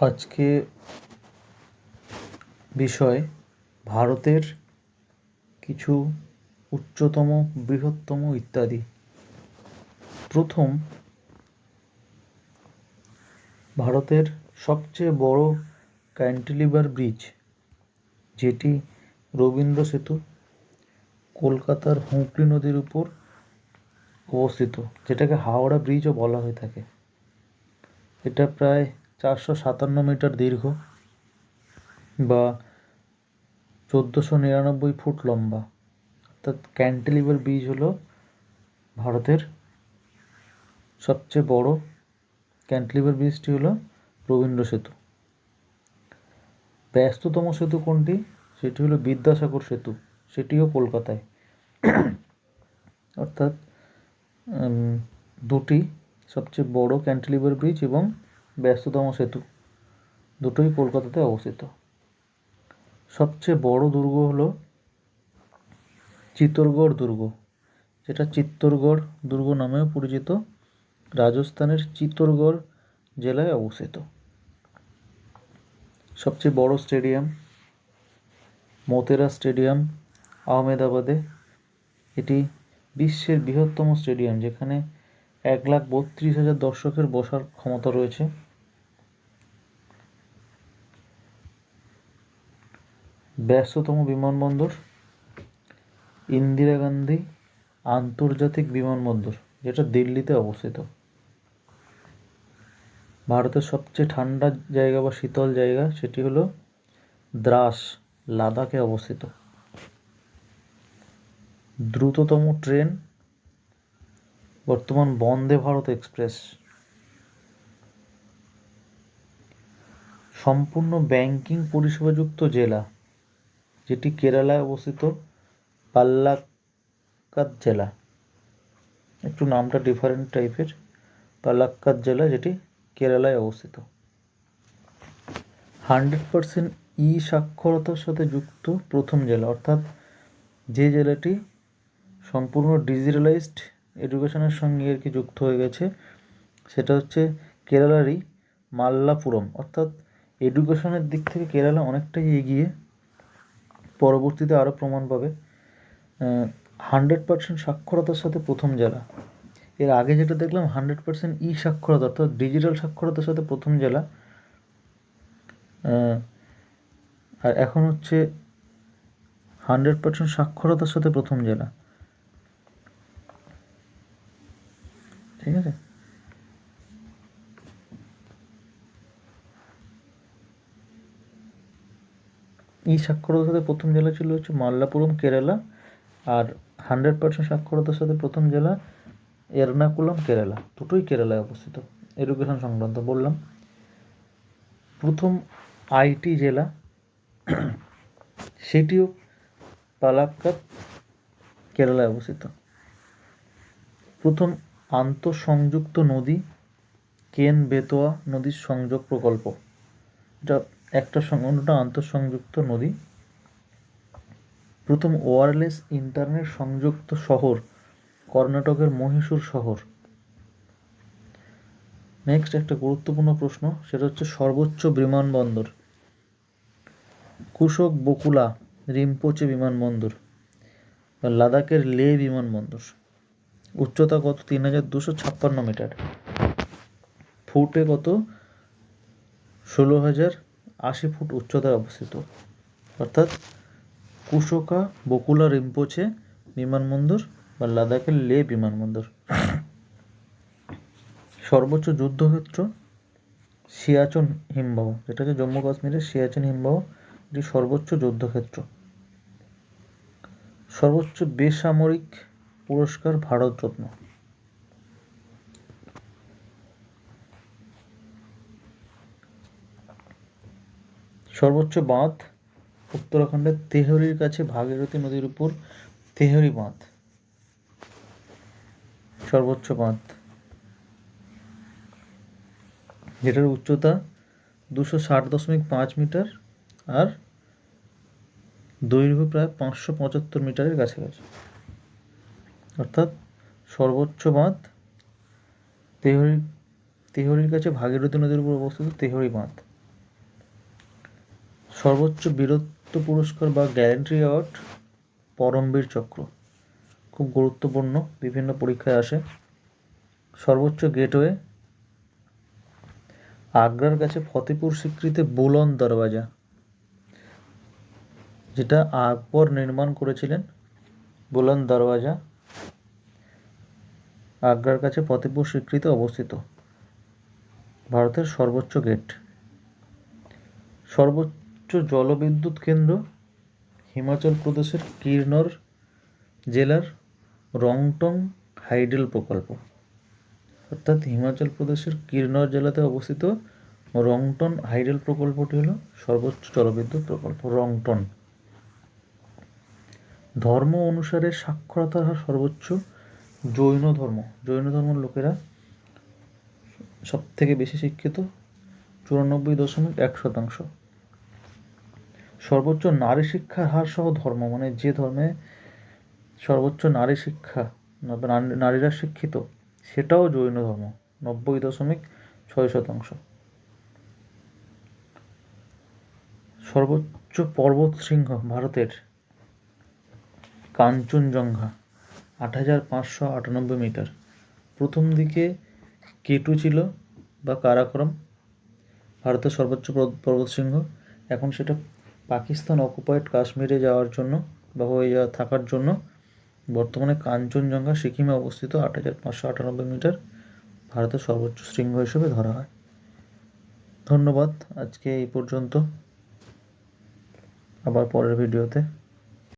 আজকে বিষয় ভারতের কিছু উচ্চতম, বৃহত্তম ইত্যাদি। প্রথম, ভারতের সবচেয়ে বড় ক্যান্টিলিভার ব্রিজ, যেটি রবীন্দ্র সেতু, কলকাতার হুগলি নদীর উপর অবস্থিত, যেটাকে হাওড়া ব্রিজও বলা হয়ে থাকে। এটা প্রায় চারশো সাতান্ন মিটার দীর্ঘ বা চোদ্দোশো নিরানব্বই ফুট লম্বা। অর্থাৎ ক্যান্টিলিভার ব্রিজ হলো ভারতের সবচেয়ে বড় ক্যান্টিলিভার ব্রিজটি হলো রবীন্দ্র সেতু। ব্যস্ততম সেতু কোনটি? সেটি হলো বিদ্যাসাগর সেতু, সেটিও কলকাতায়। অর্থাৎ দুটি সবচেয়ে বড় ক্যান্টিলিভার ব্রিজ এবং ব্যস্ততম সেতু। দুটোই কলকাতাতে অবস্থিত। সবচেয়ে বড় দুর্গ হলো চিত্তরগড় দুর্গ। যেটা চিত্তরগড় দুর্গ নামেও পরিচিত। রাজস্থানের চিত্তরগড় জেলায় অবস্থিত। সবচেয়ে বড় স্টেডিয়াম মোতেরা স্টেডিয়াম আহমেদাবাদে। এটি বিশ্বের বৃহত্তম স্টেডিয়াম, যেখানে এক লাখ বত্রিশ হাজার দর্শকের বসার ক্ষমতা রয়েছে। ব্যস্ততম বিমানবন্দর, ইন্দিরা গান্ধী আন্তর্জাতিক বিমানবন্দর, যেটা দিল্লিতে অবস্থিত। ভারতের সবচেয়ে ঠান্ডা জায়গা বা শীতল জায়গা সেটি হলো দ্রাস, লাদাখে অবস্থিত। দ্রুততম ট্রেন, বর্তমান বন্দে ভারত এক্সপ্রেস। সম্পূর্ণ ব্যাংকিং পরিষেবাযুক্ত জেলা। যেটি কেরালায় অবস্থিত পাল্লাক্কাদ জেলা। একটু নামটা ডিফারেন্ট টাইপের পালাক্কাদ জেলা যেটি কেরালায় অবস্থিত। হান্ড্রেড পারসেন্ট ই সাক্ষরতার সাথে যুক্ত প্রথম জেলা। অর্থাৎ যে জেলাটি সম্পূর্ণ ডিজিটালাইজড এডুকেশনের সঙ্গে আর কি যুক্ত হয়ে গেছে, সেটা হচ্ছে কেরালারই মাল্লাপুরম। অর্থাৎ এডুকেশনের দিক থেকে কেরালা অনেকটাই এগিয়ে পরবর্তীতে আরও প্রমাণ পাবে। হান্ড্রেড পার্সেন্ট সাক্ষরতার সাথে প্রথম জেলা। এর আগে যেটা দেখলাম হান্ড্রেড পার্সেন্ট ই সাক্ষরতা, অর্থাৎ ডিজিটাল সাক্ষরতার সাথে প্রথম জেলা। আর এখন হচ্ছে হান্ড্রেড পার্সেন্ট সাক্ষরতার সাথে প্রথম জেলা। ঠিক আছে? এই সাক্ষরতার সাথে প্রথম জেলা ছিল হচ্ছে মাল্লাপুরম, কেরালা। আর হান্ড্রেড পার্সেন্ট সাক্ষরতার সাথে প্রথম জেলা এর্নাকুলাম, কেরালা। দুটোই কেরালায় অবস্থিত এডুকেশন সংক্রান্ত বললাম। প্রথম আইটি জেলা, সেটিও পালাক্কাদ, কেরালায় অবস্থিত। প্রথম আন্তঃসংযুক্ত নদী কেন বেতোয়া নদীর সংযোগ প্রকল্প এটা একটা অন্যটা আন্তঃসংযুক্ত নদী। প্রথম ওয়্যারলেস ইন্টারনেট সংযুক্ত শহর কর্ণাটকের মহীশূর শহর। নেক্সট একটা গুরুত্বপূর্ণ প্রশ্ন, সেটা হচ্ছে সর্বোচ্চ বিমানবন্দর। কুশক বকুলা রিম্পোচে বিমানবন্দর লাদাখের লে বিমানবন্দর। উচ্চতা কত? তিন হাজার দুশো ছাপ্পান্ন মিটার। ফুটে কত? ষোলো হাজার আশি ফুট উচ্চতায় অবস্থিত। অর্থাৎ কুশোকা বকুলা রিম্পোচে বিমানবন্দর বা লাদাখের লে বিমানবন্দর। সর্বোচ্চ যুদ্ধক্ষেত্র সিয়াচন হিমবাহ যেটা হচ্ছে জম্মু কাশ্মীরের সিয়াচেন হিমবাহ এটি সর্বোচ্চ যুদ্ধক্ষেত্র। সর্বোচ্চ বেসামরিক পুরস্কার ভারতরত্ন সর্বোচ্চ বাঁধ উত্তরাখণ্ডের তেহরির কাছে ভাগীরথী নদীর উপর তেহরি বাঁধ। সর্বোচ্চ বাঁধ। যেটার উচ্চতা দুশো ষাট দশমিক পাঁচ মিটার আর দৈর্ঘ্য প্রায় পাঁচশো পঁচাত্তর মিটারের কাছাকাছি। অর্থাৎ সর্বোচ্চ বাঁধ তেহরি, তেহরির কাছে ভাগীরথী নদীর উপর অবস্থিত তেহরি বাঁধ। সর্বোচ্চ বীরত্ব পুরস্কার বা গ্যারেন্টি অ্যাওয়ার্ড পরমবীর চক্র। খুব গুরুত্বপূর্ণ, বিভিন্ন পরীক্ষায় আসে। সর্বোচ্চ গেটওয়ে, আগ্রার কাছে ফতেপুর স্বীকৃতি বুলন দরওয়াজা, যেটা আকবর নির্মাণ করেছিলেন। বুলন দরওয়াজা আগ্রার কাছে ফতেপুর স্বীকৃতি অবস্থিত। ভারতের সর্বোচ্চ গেট। সর্বোচ্চ জলবিদ্যুৎ কেন্দ্র, হিমাচল প্রদেশের কিরনর জেলার রংটং হাইডেল প্রকল্প। অর্থাৎ হিমাচল প্রদেশের কিরনর জেলাতে অবস্থিত রংটন হাইডেল প্রকল্পটি হলো সর্বোচ্চ জলবিদ্যুৎ প্রকল্প রংটন ধর্ম অনুসারে সাক্ষরতার হার সর্বোচ্চ জৈন ধর্ম। জৈন ধর্মের লোকেরা সব থেকে বেশি শিক্ষিত, চুরানব্বই দশমিক এক শতাংশ। সর্বোচ্চ নারী শিক্ষার হার সহ ধর্ম মানে যে ধর্মে সর্বোচ্চ নারী শিক্ষা নারীরা শিক্ষিত, সেটাও জৈন ধর্ম, নব্বই দশমিক ছয় শতাংশ। সর্বোচ্চ পর্বত শৃঙ্গ ভারতের কাঞ্চনজঙ্ঘা, আট হাজার পাঁচশো আটানব্বই মিটার। প্রথম দিকে কেটু ছিল বা কারাকরম, ভারতের সর্বোচ্চ পর্ব- পর্বতশৃঙ্গ এখন সেটা পাকিস্তান অকুপাইড কাশ্মীরে যাওয়ার জন্য বা হয়ে যাওয়া থাকার জন্য বর্তমানে কাঞ্চনজঙ্ঘা সিকিমে অবস্থিত আট হাজার পাঁচশো আটানব্বই মিটার ভারতের সর্বোচ্চ শৃঙ্গ হিসেবে ধরা হয়। ধন্যবাদ। আজকে এই পর্যন্ত। আবার পরের ভিডিওতে।